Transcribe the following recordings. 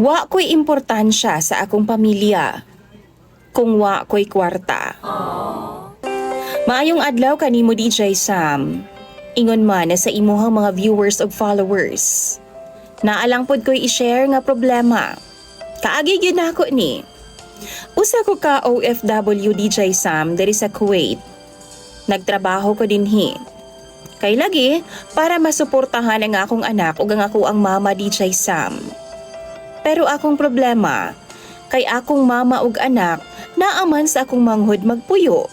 Wa ko'y importansya sa akong pamilya. Kung wa ko'y kwarta. Maayong adlaw kanimo DJ Sam. Ingon man na sa imuhang mga viewers ug followers. Naalang pod ko'y i-share nga problema. Kaagi gyud nako ni. Usa ko ka OFW DJ Sam diri sa Kuwait. Nagtrabaho ko dinhi. Kay lagi para masuportahan ang akong anak ug ang ako ang mama DJ Sam. Pero akong problema, kay akong mama ug anak naaman sa akong manghod magpuyo.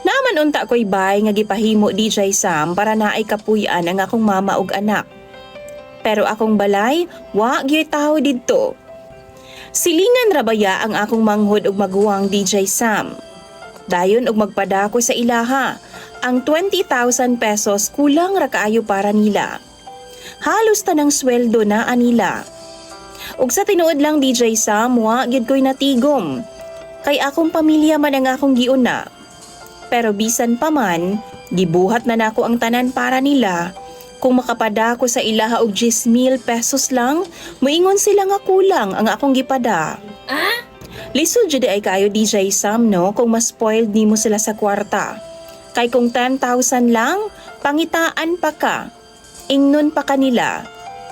Naaman unta ko'y bay nga gipahimo DJ Sam para naay kapuy-an ang akong mama ug anak. Pero akong balay, wa gyud tawo didto. Silingan rabaya ang akong manghod ug maguwang DJ Sam. Dayon og magpadako sa ilaha, ang 20,000 pesos kulang ra kaayo para nila. Halos tanang sweldo na anila. Ug sa tinuod lang DJ Sam, wa gyud ko'y natigom. Kay akong pamilya man ang akong giuna. Pero bisan pa man, gibuhat na nako ang tanan para nila. Kung makapada ko sa ilaha og 10,000 pesos lang, moingon sila nga kulang ang akong gipada. Lisod jud ay kayo DJ Sam no kung mas spoiled nimo sila sa kwarta. Kay kung 10,000 lang, pangitaan pa ka. Ingnon pa kanila.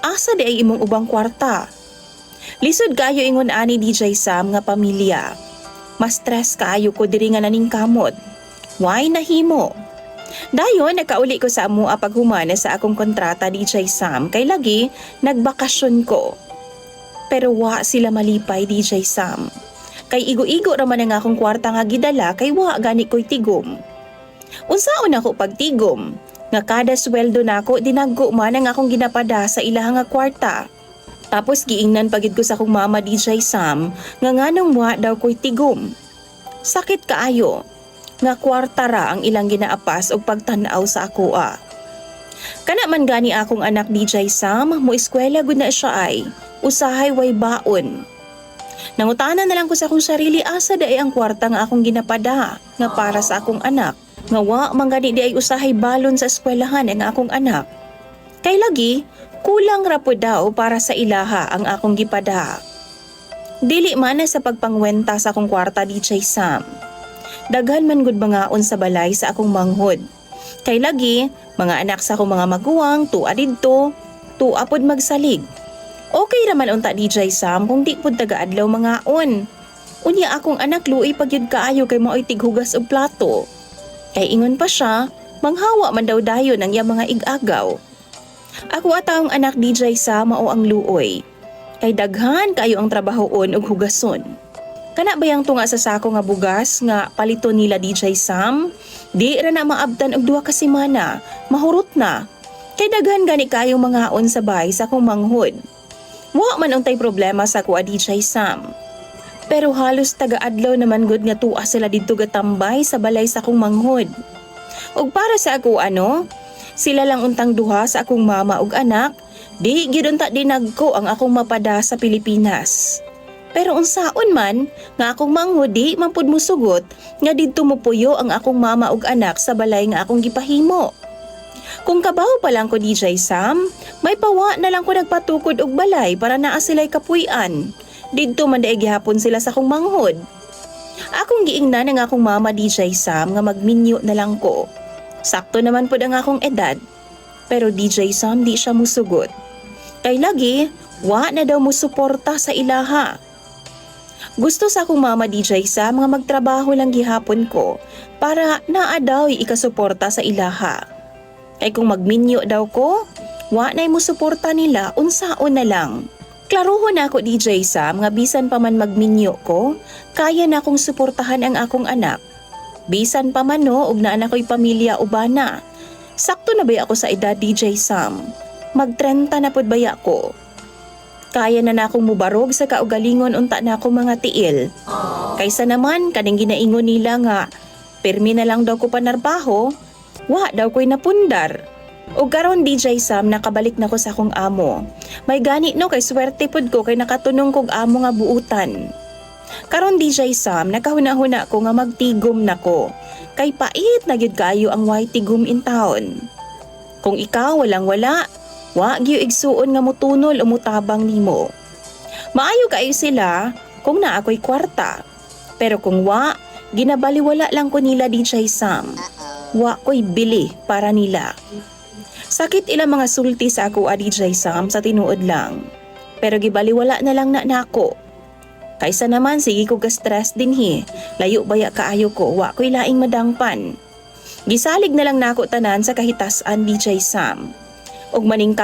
Asa di ay imong ubang kwarta? Lisod kayo ingon ani DJ Sam nga pamilya. Mas stress kaayo ko diri nga naning kamot. Why nahimo? Dayon nakauli ko sa amo paghumana sa akong kontrata DJ Sam kay lagi nagbakasyon ko. Pero wa sila malipay DJ Sam. Kay igo-igo raman ang akong kwarta nga gidala kay wa gani ko'y tigom. Unsaon ako pagtigom? Nga kada sweldo nako dinaggo man ang akong ginapada sa ilaha nga kwarta. Tapos giingnan pagid ko sa akong mama DJ Sam nga nganong wa daw ko'y tigom. Sakit kaayo. Nga kwarta ra ang ilang ginaapas og pagtan-aw sa ako ah. Kana man gani akong anak DJ Sam, mo eskwela gud na siya ay. Usahay way baon. Nangutana na lang ko sa akong sarili asa daay ang kwarta nga akong ginapada nga para sa akong anak. Nga wa man gani di ay usahay balon sa eskwelahan ang akong anak. Kay lagi, kulang ra po daw para sa ilaha ang akong gipada. Dili man sa pagpangwenta sa akong kwarta DJ Sam. Daghan man gud mangaon sa balay sa akong manghod. Kay lagi, mga anak sa akong mga maguwang, tua didto, tua pod magsalig. Okay raman unta DJ Sam kung di pod taga-adlaw mangaon. Unya akong anak luoy pagyud kaayo kay mao'y tighugas og plato. Kay ingon pa siya, manghawa man daw dayon ang iyang mga igagaw. Ako ata ang anak DJ Sam mao ang luoy. Kay daghan kayo ang trabahoon ug hugason. Kana ba yang tunga sa sako nga bugas nga palito nila DJ Sam? Di ra na maabtan og duha ka semana, mahurot na. Kay daghan gani kayo mangaon sa bahay sa akong manghod. Wa man untay problema sa kuha DJ Sam. Pero halos taga-adlaw naman gud nga tuwa sila didto gatambay sa balay sa akong manghod. Ug para sa ako ano, sila lang untang duha sa akong mama ug anak, di gyud unta dinagko ang akong mapada sa Pilipinas. Pero unsaon man nga akong manghudi mampud mo sugot nga didto mo puyo ang akong mama ug anak sa balay nga akong gipahimo. Kung kabaho pa lang ko DJ Sam, may pawa na lang ko nagpatukod og balay para naa sila'y kapuy-an. Didto man daig gihapon sila sa akong manghod. Akong giingnan ang akong mama DJ Sam nga magminyo na lang ko. Sakto naman pod ang akong edad. Pero DJ Sam di siya musugot. Kay lagi, wa na daw mo suporta sa ilaha. Gusto sa akong mama DJ Sam nga magtrabaho lang gihapon ko para naa daw ikasuporta sa ilaha. Kay kung magminyo daw ko, wa na mo suporta nila unsaon na lang. Klaruhon na ako DJ Sam nga bisan pa man magminyo ko, kaya na akong suportahan ang akong anak. Bisan pa man no, ug naa na ko'y pamilya ubana. Sakto na ba ako sa edad DJ Sam? Mag-30 na pod baya ko. Kaya na na akong mubarog sa kaugalingon unta na akong mga tiil. Kaysa naman, kaning ginaingon nila nga, permi na lang daw ko panarbaho, wa daw ko'y napundar. O karon DJ Sam nakabalik na ko sa akong amo. May gani no kay swerte pud ko kay nakatunong kog amo nga buutan. Karon DJ Sam nakahuna-huna ko nga magtigom nako. Kay pait na gyud kayo ang way tigom in town. Kung ikaw walang wala, wa gyud igsuon nga mutunol o mutabang nimo. Maayo kayo sila kung na ako'y kwarta. Pero kung wa, ginabaliwala lang ko nila DJ Sam. Wa ko'y bili para nila. Sakit ilang mga sulti sa ako a DJ Sam sa tinuod lang. Pero gibaliwala na lang na nako. Kaysa naman sige ko ga stress din hi. Layo baya kaayo ko, wa ko'y laing madangpan. Gisalig na lang nako tanan sa kahitasan DJ Sam. Og maning